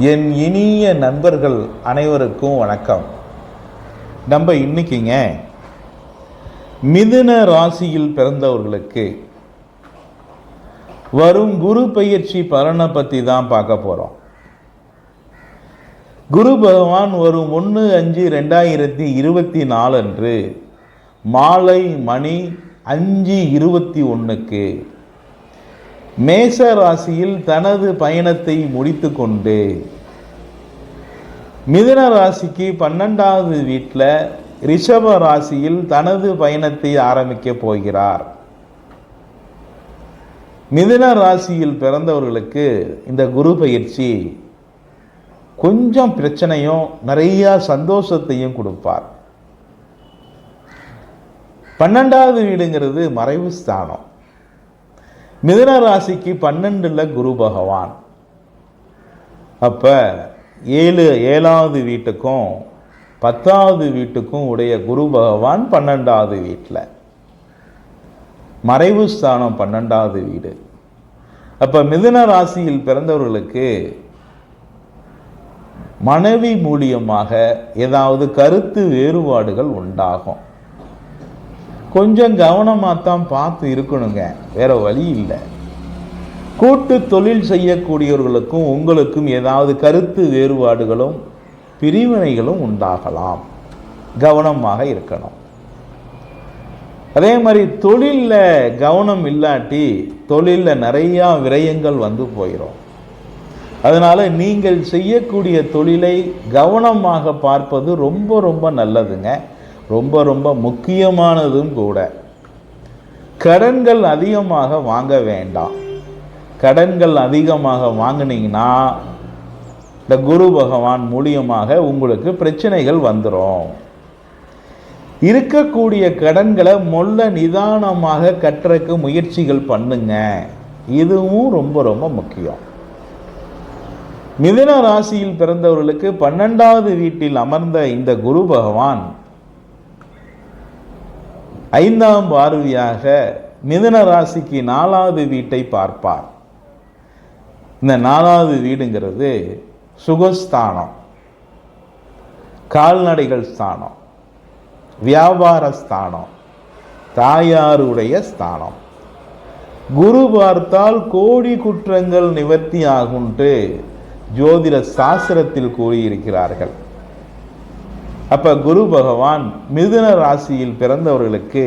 என் இனிய நண்பர்கள் அனைவருக்கும் வணக்கம். நம்ம இன்னைக்குங்க மிதுன ராசியில் பிறந்தவர்களுக்கு வரும் குரு பயிற்சி பலனை பற்றி தான் பார்க்க போகிறோம் குரு பகவான் வரும் ஒன்று அஞ்சு ரெண்டாயிரத்தி இருபத்தி நாலு அன்று மாலை மணி அஞ்சு இருபத்தி ஒன்றுக்கு மேச ராசியில் தனது பயணத்தை முடித்துக்கொண்டு மிதுன ராசிக்கு பன்னெண்டாவது வீட்டில் ரிஷப ராசியில் தனது பயணத்தை ஆரம்பிக்கப் போகிறார். மிதுன ராசியில் பிறந்தவர்களுக்கு இந்த குரு பயிற்சி கொஞ்சம் பிரச்சனையும் நிறையா சந்தோஷத்தையும் கொடுப்பார். பன்னெண்டாவது வீடுங்கிறது மறைவு ஸ்தானம் மிதுன ராசிக்கு பன்னெண்டில் குரு பகவான். அப்போ ஏழு ஏழாவது வீட்டுக்கும் பத்தாவது வீட்டுக்கும் உடைய குரு பகவான் பன்னெண்டாவது வீட்டில் மறைவு ஸ்தானம் பன்னெண்டாவது வீடு. அப்போ மிதுன ராசியில் பிறந்தவர்களுக்கு மனைவி மூலியமாக ஏதாவது கருத்து வேறுபாடுகள் உண்டாகும். கொஞ்சம் கவனமாக தான் பார்த்து இருக்கணுங்க. வேற வழி இல்லை. கூட்டு தொழில் செய்யக்கூடியவர்களுக்கும் உங்களுக்கும் ஏதாவது கருத்து வேறுபாடுகளும் பிரிவினைகளும் உண்டாகலாம். கவனமாக இருக்கணும். அதே மாதிரி தொழிலில் கவனம் இல்லாட்டி தொழிலில் நிறையா விரயங்கள் வந்து போயிடும் அதனால் நீங்கள் செய்யக்கூடிய தொழிலை கவனமாக பார்ப்பது ரொம்ப ரொம்ப நல்லதுங்க. ரொம்ப ரொம்ப முக்கியமானதும் கூட. கடன்கள் அதிகமாக வாங்க வேண்டாம். கடன்கள் அதிகமாக வாங்கினீங்கன்னா இந்த குரு பகவான் மூலியமாக உங்களுக்கு பிரச்சனைகள் வந்துடும் இருக்கக்கூடிய கடன்களை மொல்ல நிதானமாக கட்டுறக்கு முயற்சிகள் பண்ணுங்க. இதுவும் ரொம்ப ரொம்ப முக்கியம். மிதுன ராசியில் பிறந்தவர்களுக்கு பன்னெண்டாவது வீட்டில் அமர்ந்த இந்த குரு பகவான் ஐந்தாம் பார்வையாக மிதன ராசிக்கு நாலாவது வீட்டை பார்ப்பார். இந்த நாலாவது வீடுங்கிறது சுகஸ்தானம் கால்நடைகள் ஸ்தானம் வியாபார ஸ்தானம் தாயாருடைய ஸ்தானம். குரு பார்த்தால் கோடி குற்றங்கள் நிவர்த்தி ஆகுன்ட்டு ஜோதிட சாஸ்திரத்தில் கூறியிருக்கிறார்கள். அப்ப குரு பகவான் மிதுன ராசியில் பிறந்தவர்களுக்கு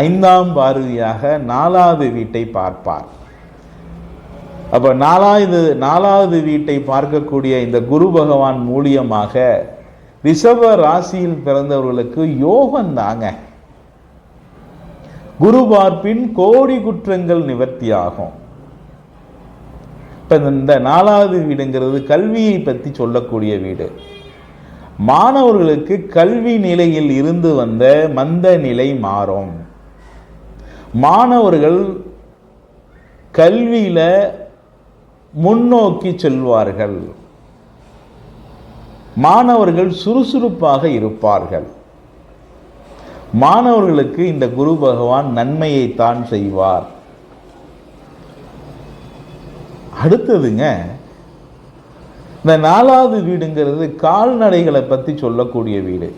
ஐந்தாம் பார்வையாக நாலாவது வீட்டை பார்ப்பார். அப்ப நாலாவது நாலாவது வீட்டை பார்க்கக்கூடிய இந்த குரு பகவான் மூலியமாக ரிஷப ராசியில் பிறந்தவர்களுக்கு யோகம் தாங்க. குரு பார்ப்பின் கோடி குற்றங்கள் நிவர்த்தி ஆகும் இப்ப இந்த நாலாவது வீடுங்கிறது கல்வியை பற்றி சொல்லக்கூடிய வீடு. மாணவர்களுக்கு கல்வி நிலையில் இருந்து வந்த மந்த நிலை மாறும். மாணவர்கள் கல்வியில முன்னோக்கி செல்வார்கள். மாணவர்கள் சுறுசுறுப்பாக இருப்பார்கள். மாணவர்களுக்கு இந்த குரு பகவான் நன்மையை தான் செய்வார். அடுத்ததுங்க இந்த நாலாவது வீடுங்கிறது கால்நடைகளை பற்றி சொல்லக்கூடிய வீடு.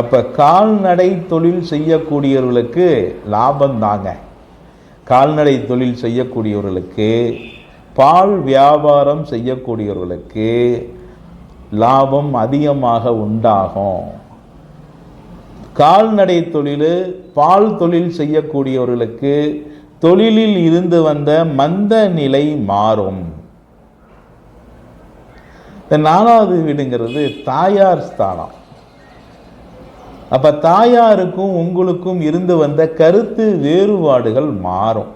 அப்போ கால்நடை தொழில் செய்யக்கூடியவர்களுக்கு லாபம் தாங்க. கால்நடை தொழில் செய்யக்கூடியவர்களுக்கு பால் வியாபாரம் செய்யக்கூடியவர்களுக்கு லாபம் அதிகமாக உண்டாகும். கால்நடை தொழில் பால் தொழில் செய்யக்கூடியவர்களுக்கு தொழிலில் இருந்து வந்த மந்த நிலை மாறும். இந்த நாலாவது வீடுங்கிறது தாயார் ஸ்தானம். அப்போ தாயாருக்கும் உங்களுக்கும் இருந்து வந்த கருத்து வேறுபாடுகள் மாறும்.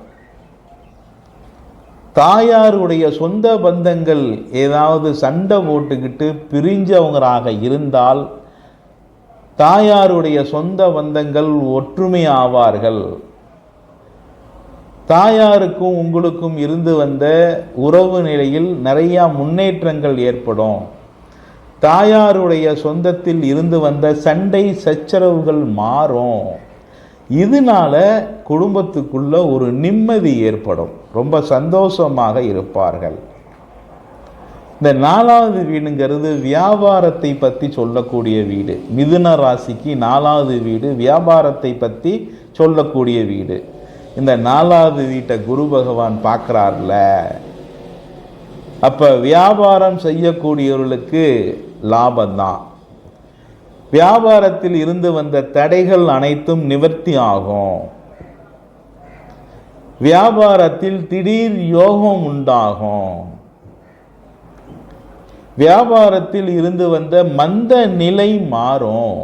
தாயாருடைய சொந்த பந்தங்கள் ஏதாவது சண்டை போட்டுக்கிட்டு பிரிஞ்சவங்களாக இருந்தால் தாயாருடைய சொந்த பந்தங்கள் ஒற்றுமை ஆவார்கள். தாயாருக்கும் உங்களுக்கும் இருந்து வந்த உறவு நிலையில் நிறையா முன்னேற்றங்கள் ஏற்படும். தாயாருடைய சொந்தத்தில் இருந்து வந்த சண்டை சச்சரவுகள் மாறும். இதனால குடும்பத்துக்குள்ள ஒரு நிம்மதி ஏற்படும். ரொம்ப சந்தோஷமாக இருப்பார்கள். இந்த நாலாவது வீடுங்கிறது வியாபாரத்தை பற்றி சொல்லக்கூடிய வீடு. மிதுன ராசிக்கு நாலாவது வீடு வியாபாரத்தை பற்றி சொல்லக்கூடிய வீடு. இந்த நாலாவது வீட்டை குரு பகவான் பார்க்குறார்ல அப்போ வியாபாரம் செய்யக்கூடியவர்களுக்கு லாபம்தான் வியாபாரத்தில் இருந்து வந்த தடைகள் அனைத்தும் நிவர்த்தி ஆகும். வியாபாரத்தில் திடீர் யோகம் உண்டாகும். வியாபாரத்தில் இருந்து வந்த மந்த நிலை மாறும்.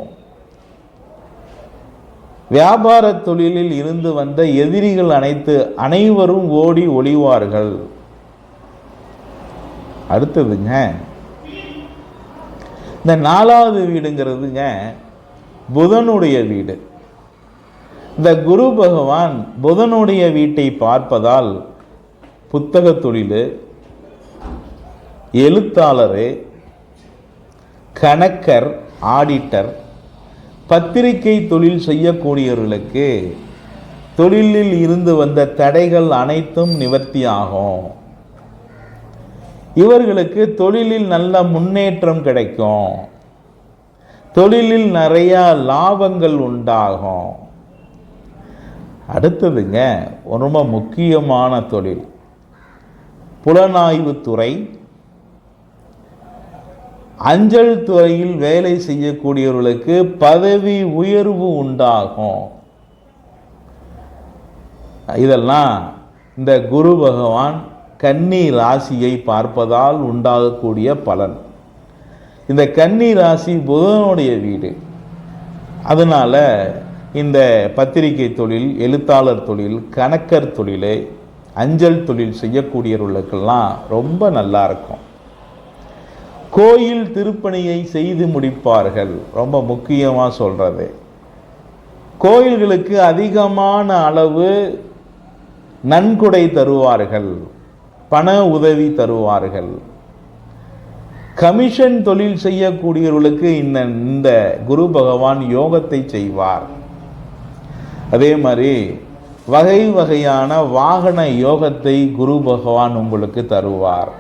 வியாபார தொழிலில் இருந்து வந்த எதிரிகள் அனைத்து அனைவரும் ஓடி ஒளிவார்கள். அடுத்ததுங்க இந்த நாலாவது வீடுங்கிறதுங்க புதனுடைய வீடு. இந்த குரு பகவான் புதனுடைய வீட்டை பார்ப்பதால் புத்தக தொழில் எழுத்தாளர் கணக்கர் ஆடிட்டர் பத்திரிகை தொழில் செய்யக்கூடியவர்களுக்கு தொழிலில் இருந்து வந்த தடைகள் அனைத்தும் நிவர்த்தியாகும் இவர்களுக்கு தொழிலில் நல்ல முன்னேற்றம் கிடைக்கும். தொழிலில் நிறைய லாபங்கள் உண்டாகும். அடுத்ததுங்க ரொம்ப முக்கியமான தொழில். புலனாய்வுத்துறை அஞ்சல் துறையில் வேலை செய்யக்கூடியவர்களுக்கு பதவி உயர்வு உண்டாகும். இதெல்லாம் இந்த குரு பகவான் கன்னி ராசியை பார்ப்பதால் உண்டாகக்கூடிய பலன். இந்த கன்னி ராசி புதனுடைய வீடு. அதனால் இந்த பத்திரிகை தொழில் எழுத்தாளர் தொழில் கணக்கர் தொழில் அஞ்சல் தொழில் செய்யக்கூடியவர்களுக்கெல்லாம் ரொம்ப நல்லா இருக்கும். கோயில் திருப்பணியை செய்து முடிப்பார்கள். ரொம்ப முக்கியமாக சொல்கிறது கோயில்களுக்கு அதிகமான அளவு நன்கொடை தருவார்கள். பண உதவி தருவார்கள். கமிஷன் தொழில் செய்யக்கூடியவர்களுக்கு இந்த இந்த குரு பகவான் யோகத்தை செய்வார். அதே மாதிரி வகை வகையான வாகன யோகத்தை குரு பகவான் உங்களுக்கு தருவார்.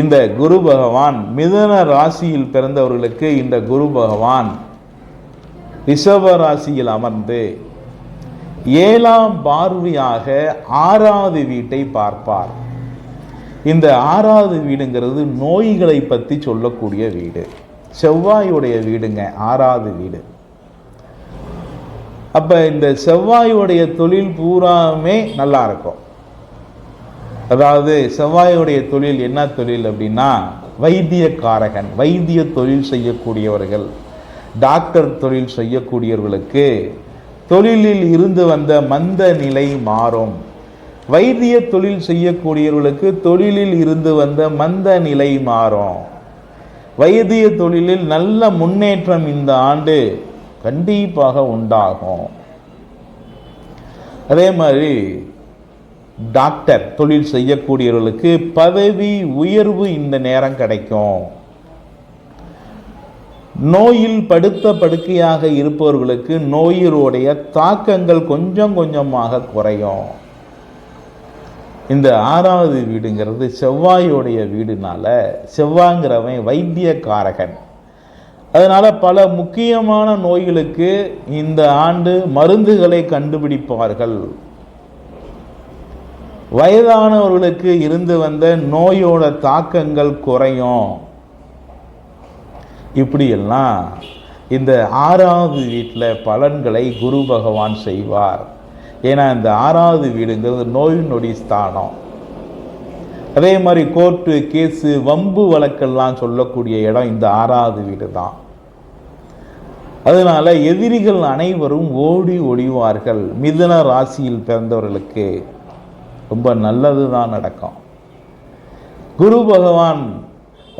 இந்த குரு பகவான் மிதன ராசியில் பிறந்தவர்களுக்கு இந்த குரு பகவான் ரிஷப ராசியில் அமர்ந்து ஏழாம் பார்வையாக ஆறாவது வீட்டை பார்ப்பார். இந்த ஆறாவது வீடுங்கிறது நோய்களை பற்றி சொல்லக்கூடிய வீடு. செவ்வாயுடைய வீடுங்க ஆறாவது வீடு. அப்போ இந்த செவ்வாயுடைய தொழில் பூராமே நல்லா இருக்கும். அதாவது செவ்வாயுடைய தொழில் என்ன தொழில் அப்படின்னா வைத்தியக்காரகன் வைத்திய தொழில் செய்யக்கூடியவர்கள். டாக்டர் தொழில் செய்யக்கூடியவர்களுக்கு தொழிலில் இருந்து வந்த மந்த நிலை மாறும். வைத்திய தொழில் செய்யக்கூடியவர்களுக்கு தொழிலில் இருந்து வந்த மந்த நிலை மாறும். வைத்திய தொழிலில் நல்ல முன்னேற்றம் இந்த ஆண்டு கண்டிப்பாக உண்டாகும். அதே மாதிரி டாக்டர் தொழில் செய்யக்கூடியவர்களுக்கு பதவி உயர்வு இந்த நேரம் கிடைக்கும். நோயில் படுத்த படுக்கையாக இருப்பவர்களுக்கு நோயினுடைய தாக்கங்கள் கொஞ்சம் கொஞ்சமாக குறையும். இந்த ஆறாவது வீடுங்கிறது செவ்வாயோடைய வீடுனால செவ்வாங்கிறவன் வைத்தியக்காரகன். அதனால் பல முக்கியமான நோய்களுக்கு இந்த ஆண்டு மருந்துகளை கண்டுபிடிப்பார்கள். வயதானவர்களுக்கு இருந்து வந்த நோயோட தாக்கங்கள் குறையும். இப்படியெல்லாம் இந்த ஆறாவது வீட்டில் பலன்களை குரு பகவான் செய்வார். ஏன்னா இந்த ஆறாவது வீடுங்கிறது நோய் நொடி ஸ்தானம். அதே மாதிரி கோர்ட்டு கேஸு வம்பு வழக்கெல்லாம் சொல்லக்கூடிய இடம் இந்த ஆறாவது வீடு தான் அதனால எதிரிகள் அனைவரும் ஓடி ஒடிவார்கள் மிதன ராசியில் பிறந்தவர்களுக்கு. ரொம்ப நல்லது தான் நடக்கும். குரு பகவான்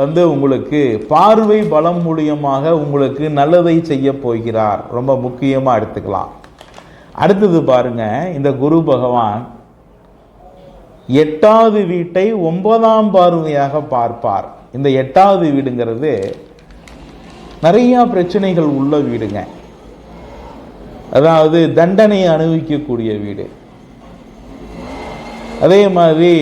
வந்து உங்களுக்கு பார்வை பலம் மூலியமாக உங்களுக்கு நல்லதை செய்ய போகிறார். ரொம்ப முக்கியமாக எடுத்துக்கலாம். அடுத்தது பாருங்க இந்த குரு பகவான் எட்டாவது வீட்டை ஒன்பதாம் பார்வையாக பார்ப்பார். இந்த எட்டாவது வீடுங்கிறது நிறையா பிரச்சனைகள் உள்ள வீடுங்க. அதாவது தண்டனை அனுபவிக்கக்கூடிய வீடு. அதே மாதிரி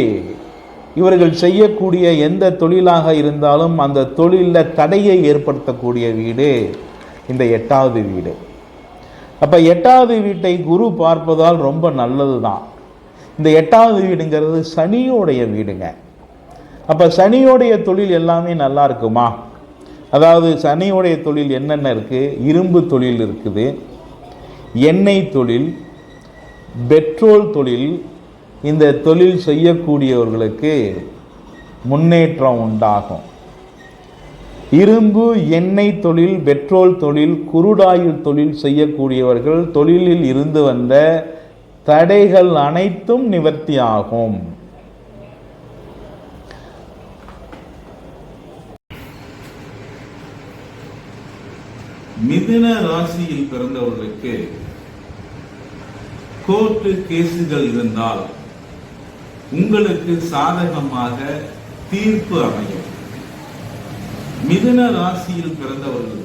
இவர்கள் செய்யக்கூடிய எந்த தொழிலாக இருந்தாலும் அந்த தொழிலில் தடையை ஏற்படுத்தக்கூடிய வீடு இந்த எட்டாவது வீடு. அப்போ எட்டாவது வீட்டை குரு பார்ப்பதால் ரொம்ப நல்லது தான் இந்த எட்டாவது வீடுங்கிறது சனியோடைய வீடுங்க. அப்போ சனியோடைய தொழில் எல்லாமே நல்லா இருக்குமா? அதாவது சனியோடைய தொழில் என்னென்ன இருக்குது இரும்பு தொழில் இருக்குது எண்ணெய் தொழில் பெட்ரோல் தொழில் இந்த தொழில் செய்யக்கூடியவர்களுக்கு முன்னேற்றம் உண்டாகும். இரும்பு எண்ணெய் தொழில் பெட்ரோல் தொழில் குருடாயில் தொழில் செய்யக்கூடியவர்கள் தொழிலில் இருந்து வந்த தடைகள் அனைத்தும் நிவர்த்தி ஆகும். மிதுன ராசியில் பிறந்தவர்களுக்கு கோர்ட்டு கேசுகள் இருந்தால் உங்களுக்கு சாதகமாக தீர்ப்பு அமையும். மிதுன ராசியில் பிறந்தவர்கள்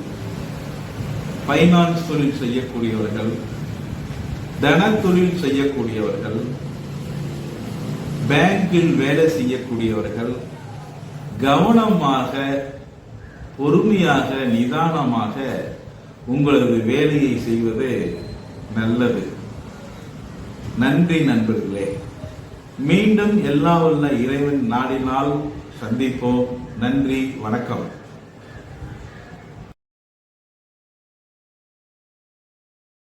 ஃபைனான்ஸ் தொழில் செய்யக்கூடியவர்கள் தன தொழில் செய்யக்கூடியவர்கள் பேங்கில் வேலை செய்யக்கூடியவர்கள் கவனமாக பொறுமையாக நிதானமாக உங்களது வேலையை செய்வது நல்லது. நன்றி நண்பர்களே. மீண்டும் எல்லா உள்ள இறைவன் நாடினால் சந்திப்போம். நன்றி வணக்கம்.